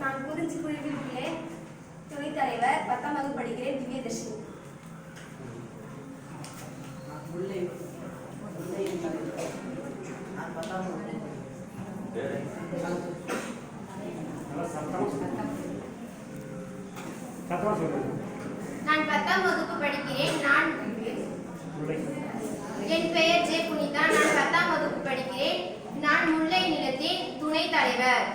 நான் குறிஞ்சி குழுவில் உள்ளே துணைத் தலைவர் பத்தாம் வகுப்பு படிக்கிறேன் திவ்யதர்ஷினி நான் பத்தாம் வகுப்பு. படிக்கிறேன் நான் என் பெயர் ஜெய புனிதா நான் பத்தாம் வகுப்பு படிக்கிறேன் நான் தலைவர்.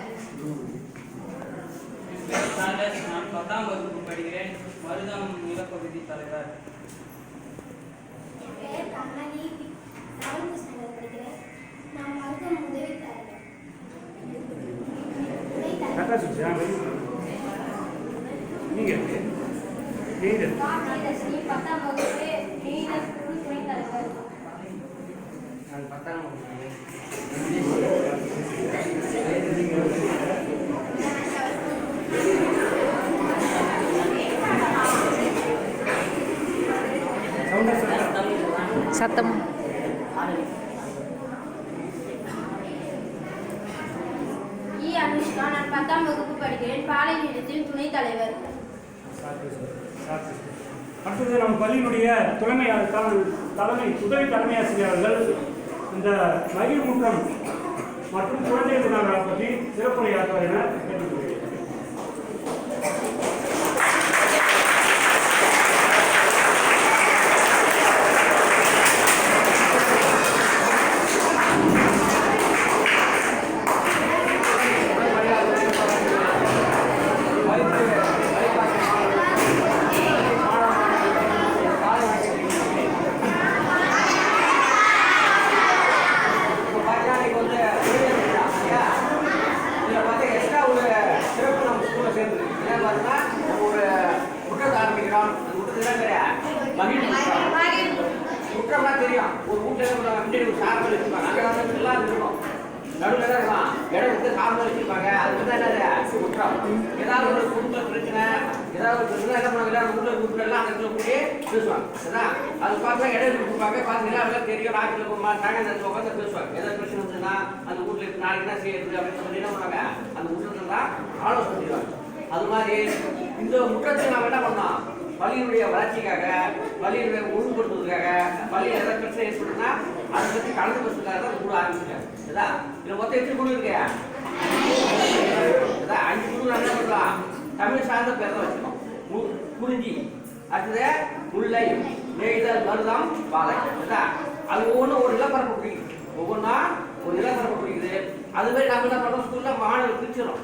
நான் பத்தாம் வகுப்பு படிக்கிறேன். மருதம் நிலப்பகுதி தலைவர். என் பெயர் கண்ணனி செவன்த் ஸ்டாண்டர்ட் படிக்கிறேன் நான் மருதம் உதவி தலைவர் துணைத் கரெக்டாக சொல்லியா நீங்கள் நீங்கள் திவ்யதர்ஷினி பத்தாம் வகுப்பு நீலஸ் குழு துணைத் தலைவர் நான் பத்தாம் வகுப்பு. சவுண்டா சார் சத்தம். இ. அனுஷ்கா நான் பத்தாம் வகுப்பு படிக்கிறேன். பாலை நிலத்தின் துணைத் தலைவர். அடுத்தது நம்ம பள்ளியினுடைய தலைமை தல- தலைமை உதவி தலைமை ஆசிரியர்கள் இந்த மகிழ்முற்றம் மற்றும் குழந்தை தினங்களை பற்றி சிறப்புரையாற்றுவார் என கேட்டுக்கொள்கிறேன் இப்போ பார்த்தீங்கன்னா இன்னைக்கு வந்து உதவி திட்டம் இல்லையா? இதுல பார்த்தா extra ஒரு சிறப்பு நம்ம ஸ்கூல்ல சேர்ந்துருக்கு. என்னன்னு பார்த்தீங்கன்னா, ஒரு குற்றத்தை ஆரம்பிக்கிறோம். அந்த குற்றத்தை என்ன மகிழ்ச்சி குற்றம். குற்றம்னா தெரியும். ஒரு வீட்டுல என்ன பண்ணுவாங்க? பின்னாடி ஒரு சார்பல் வச்சிருப்பாங்க. அங்க வந்து எல்லாம் இருக்கும். நடுவுல தான் இருக்கலாம் இடம் விட்டு சார்பல் வச்சுருப்பாங்க அது வந்து என்ன குற்றம். ஏதாவது ஒரு குடும்ப பிரச்சனை, ஏதாவது ஒரு பிரச்சனை என்ன பண்ணுவாங்க? எல்லாரும் வீட்டுல வீட்டுல எல்லாம் அந்த இடத்துல கூடி பேசுவாங்க. சரியா? அது பார்த்தா இடம் கொடுப்பாங்க. பார்த்தீங்கன்னா அதெல்லாம் தெரியும். நாட்டில் மாட்டாங்க. அந்த இடத்துல உட்காந்து பேசுவாங்க. ஏதாவது பிரச்சனை வந்துச்சுன்னா அந்த வீட்டுல இப்ப நாளைக்கு என்ன செய்யறது அப்படின்னு சொல்லி என்ன பண்ணுவாங்க? அந்த குற்றத்தை தான் ஆலோசனை செய்வாங்க. அது மாதிரி இந்த முற்றத்தை நாம் என்ன பண்ணோம்? பள்ளியினுடைய வளர்ச்சிக்காக பள்ளியினுடைய ஒழுங்குபடுத்துவதற்காக பள்ளியில் எதாவது பிரச்சனை ஏற்படுதுன்னா அதை பற்றி கலந்து பேசுறதுக்காக தான் குழு ஆரம்பிச்சிருக்காங்க இதா இதுல மொத்தம் எத்தனை குழு இருக்கு? அஞ்சு குழு என்ன பண்ணலாம் தமிழ் சார்ந்த பேர் தான் வச்சுக்கணும் குறிஞ்சி. அடுத்தது முல்லை நெய்தல் மருதம் பாலை இதா அது ஒவ்வொன்றும் ஒரு நிலப்பரப்பு பிடிக்குது ஒவ்வொன்றா ஒரு நிலப்பரப்பு பிடிக்குது அது மாதிரி நம்ம என்ன பண்ணுறோம் ஸ்கூலில் மாணவர் பிரிச்சிடும்